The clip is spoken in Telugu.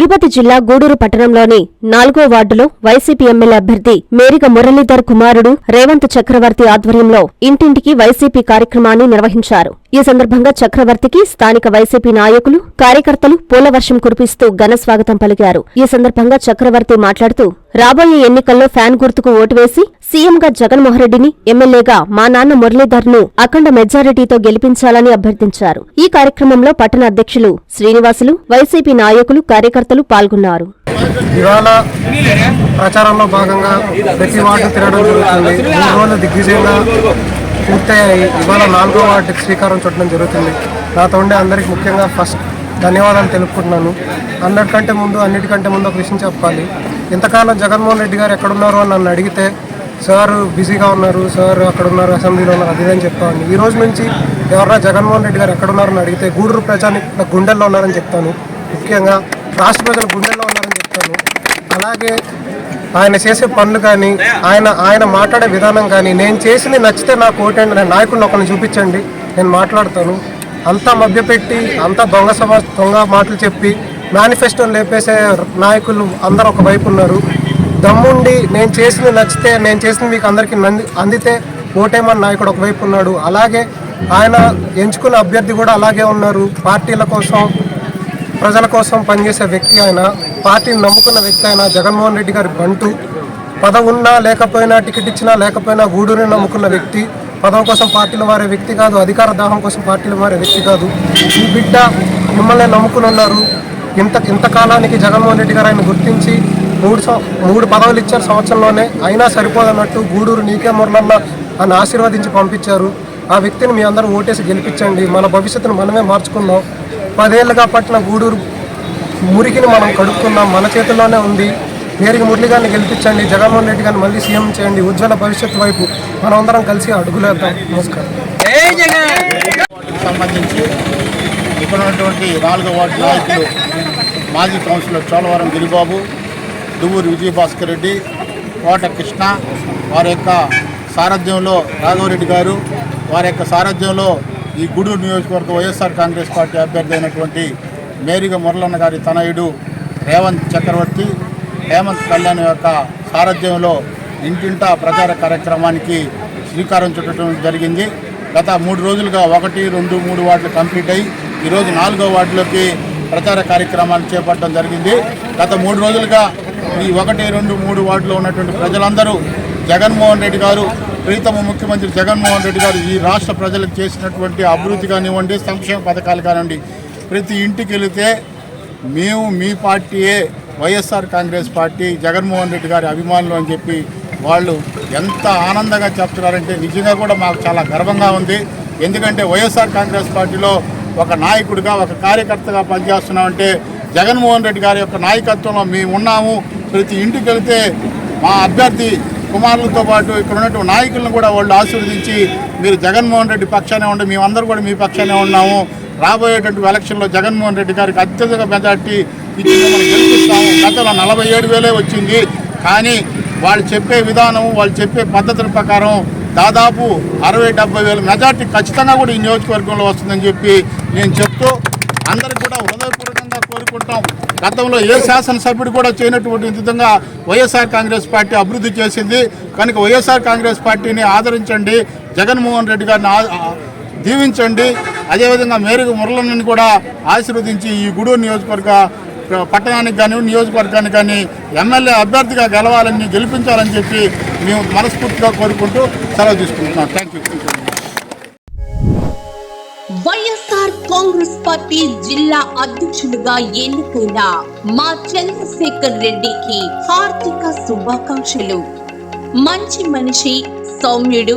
తిరుపతి జిల్లా గూడూరు పట్టణంలోని నాలుగో వార్డులో వైసీపీ ఎమ్మెల్యే అభ్యర్థి మేరిక మురళీధర్ కుమారుడు రేవంత్ చక్రవర్తి ఆధ్వర్యంలో ఇంటింటికి వైసీపీ కార్యక్రమాన్ని నిర్వహించారు. ఈ సందర్భంగా చక్రవర్తికి స్థానిక వైసీపీ నాయకులు కార్యకర్తలు పూలవర్షం కురిపిస్తూ ఘన స్వాగతం పలికారు. ఈ సందర్భంగా చక్రవర్తి మాట్లాడుతూ రాబోయే ఎన్నికల్లో ఫ్యాన్ గుర్తుకు ఓటు వేసి సీఎంగా జగన్మోహన్రెడ్డిని ఎమ్మెల్యేగా మా నాన్న మురళీధర్ను అఖండ మెజారిటీతో గెలిపించాలని అభ్యర్థించారు. ఈ కార్యక్రమంలో పట్టణ అధ్యక్షులు శ్రీనివాసులు వైసీపీ నాయకులు కార్యకర్తలు పాల్గొన్నారు. ఇవాళ ప్రచారంలో భాగంగా ప్రతి వార్డు తిరగడం జరుగుతుంది. మూడు రోజులు దిగ్విజయంగా పూర్తయ్యాయి? ఇవాళ నాలుగో వార్డుకి శ్రీకారం చుట్టడం జరుగుతుంది. నాతో ఉండే అందరికి ముఖ్యంగా ఫస్ట్ ధన్యవాదాలు తెలుపుకుంటున్నాను. అందరికంటే ముందు అన్నిటికంటే ముందు ఒక విషయం చెప్పాలి. ఇంతకాలం జగన్మోహన్ రెడ్డి గారు ఎక్కడున్నారు అని నన్ను అడిగితే సార్ బిజీగా ఉన్నారు సార్ అక్కడ ఉన్నారు అసెంబ్లీలో ఉన్నారు అది అని చెప్పాను ఈ రోజు నుంచి ఎవరైనా జగన్మోహన్ రెడ్డి గారు ఎక్కడున్నారని అడిగితే గూడూరు ప్రజానికి గుండెల్లో ఉన్నారని చెప్తాను. ముఖ్యంగా రాష్ట్ర ప్రజలు గుండెల్లో ఉన్నారని చెప్తాను. అలాగే ఆయన చేసే పనులు కానీ ఆయన ఆయన మాట్లాడే విధానం కానీ నేను చేసింది నచ్చితే నాకు ఓటండి నేను నాయకుడిని ఒకరిని చూపించండి నేను మాట్లాడతాను. అంతా మభ్యపెట్టి అంతా దొంగ సభ దొంగ మాటలు చెప్పి మేనిఫెస్టోని లేపేసే నాయకులు అందరూ ఒక వైపు ఉన్నారు. దమ్ముండి నేను చేసింది నచ్చితే నేను చేసింది మీకు అందరికీ నంది అందితే ఓటేమని నాయకుడు ఒకవైపు ఉన్నాడు. అలాగే ఆయన ఎంచుకున్న అభ్యర్థి కూడా అలాగే ఉన్నారు. పార్టీల కోసం ప్రజల కోసం పనిచేసే వ్యక్తి ఆయన పార్టీని నమ్ముకున్న వ్యక్తి ఆయన జగన్మోహన్ రెడ్డి గారి బంటు. పదవున్నా ఉన్నా లేకపోయినా టికెట్ ఇచ్చినా లేకపోయినా గూడుని నమ్ముకున్న వ్యక్తి. పదవి కోసం పార్టీలు మారే వ్యక్తి కాదు అధికార దాహం కోసం పార్టీలు మారే వ్యక్తి కాదు. ఈ బిడ్డ మిమ్మల్ని నమ్ముకుని ఉన్నారు. ఇంత ఇంతకాలానికి జగన్మోహన్ రెడ్డి గారు ఆయన గుర్తించి మూడు మూడు పదవులు ఇచ్చారు సంవత్సరంలోనే. అయినా సరిపోదన్నట్టు గూడూరు నీకే మురళన్న అని ఆశీర్వదించి పంపించారు. ఆ వ్యక్తిని మీ అందరూ ఓటేసి గెలిపించండి. మన భవిష్యత్తును మనమే మార్చుకుందాం. పదేళ్ళుగా పట్టిన గూడూరు మురికిని మనం కడుక్కున్నాం మన చేతుల్లోనే ఉంది. పేరుకి మురళి గారిని గెలిపించండి. జగన్మోహన్ రెడ్డి గారిని మళ్ళీ సీఎం చేయండి. ఉజ్వల భవిష్యత్తు వైపు మనమందరం కలిసి అడుగులేద్దాం. నమస్కారం. సంబంధించి ఇక్కడ ఉన్నటువంటి నాలుగో వార్డు నాయకులు మాజీ కౌన్సిలర్ చోలవరం గిరిబాబు దువ్వూరు విజయభాస్కర్ రెడ్డి కోట కృష్ణ వారి యొక్క సారథ్యంలో రాఘవరెడ్డి గారు వారి యొక్క సారథ్యంలో ఈ గూడూరు నియోజకవర్గ వైఎస్ఆర్ కాంగ్రెస్ పార్టీ అభ్యర్థి అయినటువంటి మేరిగ మురళన్న గారి తనయుడు రేవంత్ చక్రవర్తి హేమంత్ కళ్యాణ్ యొక్క సారథ్యంలో ఇంటింటా ప్రచార కార్యక్రమానికి శ్రీకారం చుట్టడం జరిగింది. గత మూడు రోజులుగా ఒకటి రెండు మూడు వాటిలు కంప్లీట్ అయ్యి ఈరోజు నాలుగో వార్డులోకి ప్రచార కార్యక్రమాలు చేపట్టడం జరిగింది. గత మూడు రోజులుగా ఈ ఒకటి రెండు మూడు వార్డులో ఉన్నటువంటి ప్రజలందరూ జగన్మోహన్ రెడ్డి గారు ప్రీతమ ముఖ్యమంత్రి జగన్మోహన్ రెడ్డి గారు ఈ రాష్ట్ర ప్రజలకు చేసినటువంటి అభివృద్ధి కానివ్వండి సంక్షేమ పథకాలు కానివ్వండి ప్రతి ఇంటికి వెళితే మేము మీ పార్టీయే YSR Congress party Jaganmohan Reddy గారి అభిమానులు అని చెప్పి వాళ్ళు ఎంత ఆనందంగా చెప్తున్నారంటే నిజంగా కూడా మాకు చాలా గర్వంగా ఉంది. ఎందుకంటే వైఎస్ఆర్ కాంగ్రెస్ పార్టీలో ఒక నాయకుడిగా ఒక కార్యకర్తగా పనిచేస్తున్నామంటే జగన్మోహన్ రెడ్డి గారి యొక్క నాయకత్వంలో మేము ఉన్నాము. ప్రతి ఇంటికి వెళితే మా అభ్యర్థి కుమారులతో పాటు ఇక్కడ ఉన్నటువంటి నాయకులను కూడా వాళ్ళు ఆశీర్వదించి మీరు జగన్మోహన్ రెడ్డి పక్షానే ఉండి మేమందరూ కూడా మీ పక్షానే ఉన్నాము. రాబోయేటువంటి ఎలక్షన్లో జగన్మోహన్ రెడ్డి గారికి అత్యధిక మెజార్టీ ఇచ్చి మనం గెలిపిస్తాము. గతంలో నలభై ఏడు వేలే వచ్చింది. కానీ వాళ్ళు చెప్పే విధానం వాళ్ళు చెప్పే పద్ధతుల ప్రకారం దాదాపు అరవై డెబ్బై వేల మెజార్టీ ఖచ్చితంగా కూడా ఈ నియోజకవర్గంలో వస్తుందని చెప్పి నేను చెప్తూ అందరికి కూడా హృదయపూర్వకంగా కోరుకుంటాం. గతంలో ఏ శాసనసభ్యుడు కూడా చేయనటువంటి విధంగా వైఎస్ఆర్ కాంగ్రెస్ పార్టీ అభివృద్ధి చేసింది. కనుక వైఎస్ఆర్ కాంగ్రెస్ పార్టీని ఆదరించండి. జగన్మోహన్ రెడ్డి గారిని దీవించండి. అదేవిధంగా మేరకు మురళనని కూడా ఆశీర్వదించి ఈ గుడూరు నియోజకవర్గ పట్టణానికి కానీ నియోజకవర్గానికి కానీ ఎమ్మెల్యే అభ్యర్థిగా గెలవాలని గెలిపించాలని చెప్పి మేము మనస్ఫూర్తిగా కోరుకుంటూ సెలవు తీసుకుంటున్నాం. Thank you YSR Congress party జిల్లా అధ్యక్షులుగా ఎన్నుకున్న మా చంద్రశేఖర్ రెడ్డికి హార్దిక శుభాకాంక్షలు. మంచి మనిషి సౌమ్యుడు